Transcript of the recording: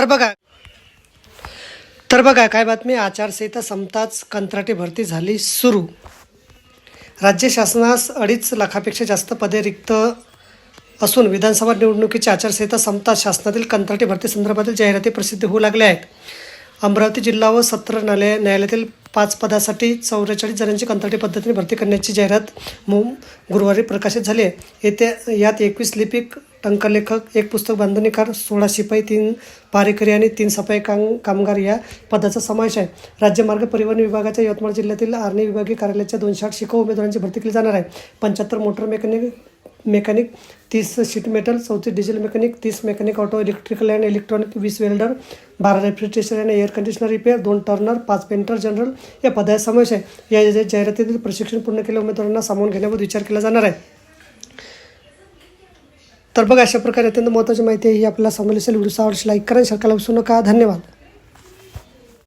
तर बघा. तर बघा काय बातमी? आचारसंहिता संपताच कंत्राटी भरती झाली सुरू. राज्य शासनास अडीच लाखापेक्षा जास्त पदे रिक्त असून विधानसभा निवडणुकीची आचारसंहिता संपताच शासनातील कंत्राटी भरती संदर्भातील जाहिराती प्रसिद्ध होऊ लागल्या आहेत. अमरावती जिल्हा व सत्र न्यायालय न्यायालयातील पाच पदासाठी चौवेचाळीस जणांची कंत्राटी पद्धतीने भरती करण्याची जाहिरात मु गुरुवारी प्रकाशित झाली आहे. येत्या यात एकवीस लिपिक टंकलेखक एक पुस्तक बांधणीकार सोळा शिपाई तीन पारेकरी आणि तीन सफाई काम कामगार या पदाचा समावेश आहे. राज्यमार्ग परिवहन विभागाच्या यवतमाळ जिल्ह्यातील आर्णी विभागीय कार्यालयाच्या दोनशे आठ शिकाऊ उमेदवारांची भरती केली जाणार आहे. पंच्याहत्तर मोटर मेकॅनिक मेकॅनिक तीस शीट मेटल चौतीस डिझेल मेकॅनिक तीस mechanic auto electrical and electronic वीस वेल्डर बारा refrigeration and air conditioner repair दोन टर्नर पाच पेंटर जनरल या पदाचा समावेश आहे. या जाहिरातीतील प्रशिक्षण पूर्ण केलेल्या उमेदवारांना सामावून घेण्याबाबत विचार केला जाणार आहे. तर बघा अशा प्रकारे अत्यंत महत्त्वाची माहिती आहे ही आपल्याला समजली असेल. व्हिडिओ आवडशी लाईक करा आणि विसरू नका. धन्यवाद.